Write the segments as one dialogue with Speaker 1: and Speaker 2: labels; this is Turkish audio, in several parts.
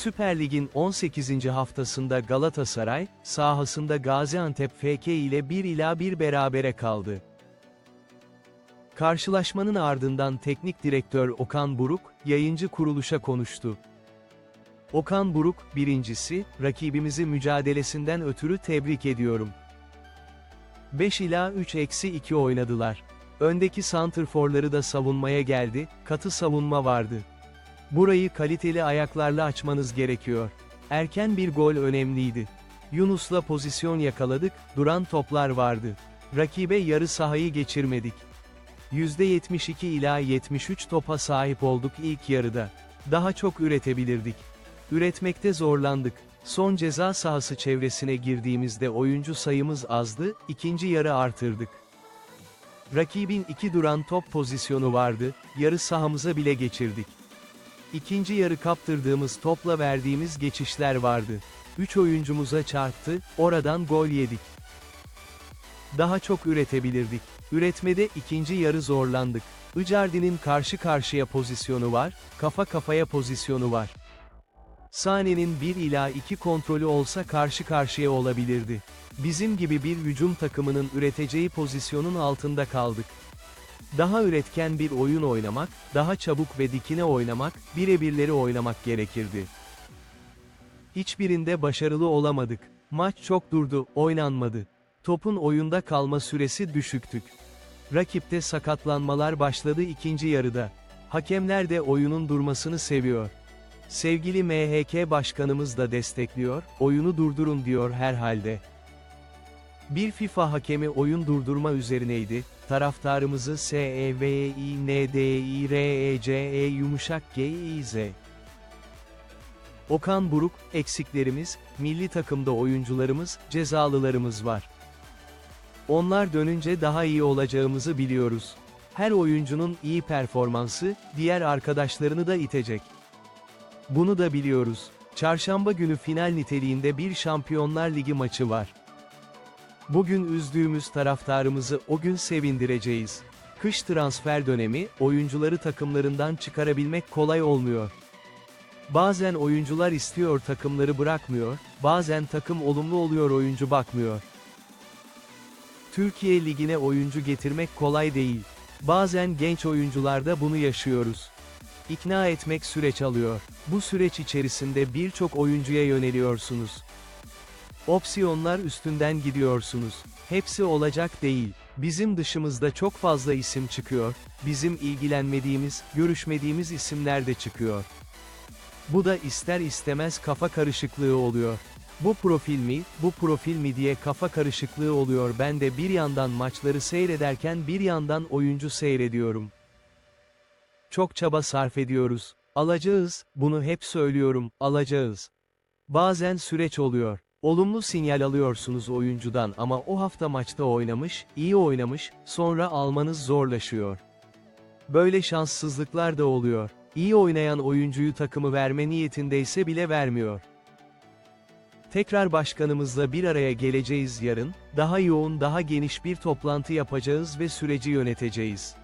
Speaker 1: Süper Lig'in 18. haftasında Galatasaray, sahasında Gaziantep FK ile 1 ila 1 berabere kaldı. Karşılaşmanın ardından teknik direktör Okan Buruk, yayıncı kuruluşa konuştu. Okan Buruk, birincisi, rakibimizi mücadelesinden ötürü tebrik ediyorum. 5 ila 3 eksi 2 oynadılar. Öndeki santrforları da savunmaya geldi, katı savunma vardı. Burayı kaliteli ayaklarla açmanız gerekiyor. Erken bir gol önemliydi. Yunus'la pozisyon yakaladık, duran toplar vardı. Rakibe yarı sahayı geçirmedik. %72 ila 73 topa sahip olduk ilk yarıda. Daha çok üretebilirdik. Üretmekte zorlandık. Son ceza sahası çevresine girdiğimizde oyuncu sayımız azdı, ikinci yarı artırdık. Rakibin iki duran top pozisyonu vardı, yarı sahamıza bile geçirdik. İkinci yarı kaptırdığımız topla verdiğimiz geçişler vardı. Üç oyuncumuza çarptı, oradan gol yedik. Daha çok üretebilirdik. Üretmede ikinci yarı zorlandık. Icardi'nin karşı karşıya pozisyonu var, kafa kafaya pozisyonu var. Sane'nin 1 ila 2 kontrolü olsa karşı karşıya olabilirdi. Bizim gibi bir hücum takımının üreteceği pozisyonun altında kaldık. Daha üretken bir oyun oynamak, daha çabuk ve dikine oynamak, birebirleri oynamak gerekirdi. Hiçbirinde başarılı olamadık. Maç çok durdu, oynanmadı. Topun oyunda kalma süresi düşüktük. Rakipte sakatlanmalar başladı ikinci yarıda. Hakemler de oyunun durmasını seviyor. Sevgili MHK başkanımız da destekliyor, oyunu durdurun diyor herhalde. Bir FIFA hakemi oyun durdurma üzerineydi, taraftarımızı S, E, E, E yumuşak G, I, Z. Okan Buruk, eksiklerimiz, milli takımda oyuncularımız, cezalılarımız var. Onlar dönünce daha iyi olacağımızı biliyoruz. Her oyuncunun iyi performansı, diğer arkadaşlarını da itecek. Bunu da biliyoruz. Çarşamba günü final niteliğinde bir Şampiyonlar Ligi maçı var. Bugün üzdüğümüz taraftarımızı o gün sevindireceğiz. Kış transfer dönemi, oyuncuları takımlarından çıkarabilmek kolay olmuyor. Bazen oyuncular istiyor takımları bırakmıyor, bazen takım olumlu oluyor oyuncu bakmıyor. Türkiye Ligi'ne oyuncu getirmek kolay değil. Bazen genç oyuncularda bunu yaşıyoruz. İkna etmek süreç alıyor. Bu süreç içerisinde birçok oyuncuya yöneliyorsunuz. Opsiyonlar üstünden gidiyorsunuz. Hepsi olacak değil. Bizim dışımızda çok fazla isim çıkıyor, bizim ilgilenmediğimiz, görüşmediğimiz isimler de çıkıyor. Bu da ister istemez kafa karışıklığı oluyor. Bu profil mi, bu profil mi diye kafa karışıklığı oluyor ben de bir yandan maçları seyrederken bir yandan oyuncu seyrediyorum. Çok çaba sarf ediyoruz. Alacağız, bunu hep söylüyorum, alacağız. Bazen süreç oluyor. Olumlu sinyal alıyorsunuz oyuncudan ama o hafta maçta oynamış, iyi oynamış, sonra almanız zorlaşıyor. Böyle şanssızlıklar da oluyor. İyi oynayan oyuncuyu takımı verme niyetindeyse bile vermiyor. Tekrar başkanımızla bir araya geleceğiz yarın, daha yoğun daha geniş bir toplantı yapacağız ve süreci yöneteceğiz.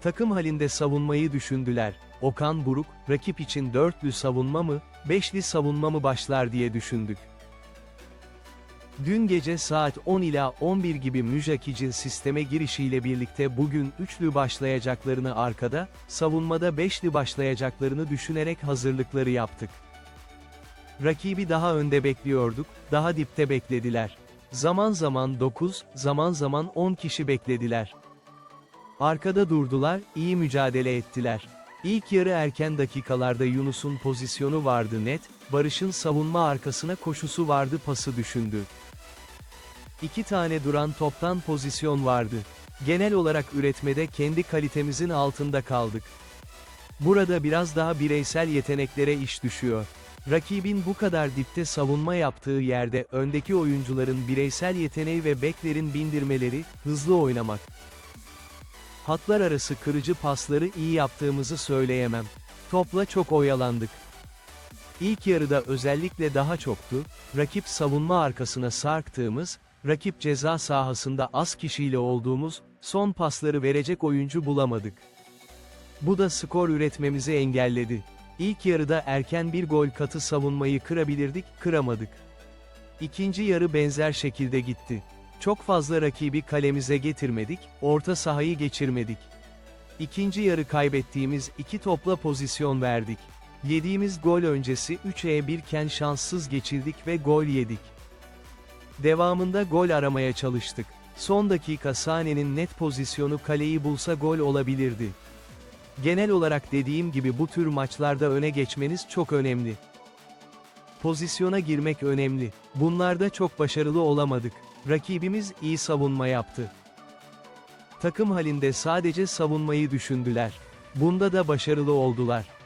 Speaker 1: Takım halinde savunmayı düşündüler. Okan Buruk, rakip için dörtlü savunma mı, beşli savunma mı başlar diye düşündük. Dün gece saat 10 ila 11 gibi Müjakic'in sisteme girişiyle birlikte bugün üçlü başlayacaklarını arkada, savunmada beşli başlayacaklarını düşünerek hazırlıkları yaptık. Rakibi daha önde bekliyorduk, daha dipte beklediler. Zaman zaman 9, zaman zaman 10 kişi beklediler. Arkada durdular, iyi mücadele ettiler. İlk yarı erken dakikalarda Yunus'un pozisyonu vardı net, Barış'ın savunma arkasına koşusu vardı pası düşündü. İki tane duran toptan pozisyon vardı. Genel olarak üretmede kendi kalitemizin altında kaldık. Burada biraz daha bireysel yeteneklere iş düşüyor. Rakibin bu kadar dipte savunma yaptığı yerde öndeki oyuncuların bireysel yeteneği ve beklerin bindirmeleri, hızlı oynamak. Hatlar arası kırıcı pasları iyi yaptığımızı söyleyemem. Topla çok oyalandık. İlk yarıda özellikle daha çoktu, rakip savunma arkasına sarktığımız, rakip ceza sahasında az kişiyle olduğumuz, son pasları verecek oyuncu bulamadık. Bu da skor üretmemizi engelledi. İlk yarıda erken bir gol katı savunmayı kırabilirdik, kıramadık. İkinci yarı benzer şekilde gitti. Çok fazla rakibi kalemize getirmedik, orta sahayı geçirmedik. İkinci yarı kaybettiğimiz iki topla pozisyon verdik. Yediğimiz gol öncesi 3'e 1 iken şanssız geçildik ve gol yedik. Devamında gol aramaya çalıştık. Son dakika Sane'nin net pozisyonu kaleyi bulsa gol olabilirdi. Genel olarak dediğim gibi bu tür maçlarda öne geçmeniz çok önemli. Pozisyona girmek önemli. Bunlarda çok başarılı olamadık. Rakibimiz iyi savunma yaptı. Takım halinde sadece savunmayı düşündüler. Bunda da başarılı oldular.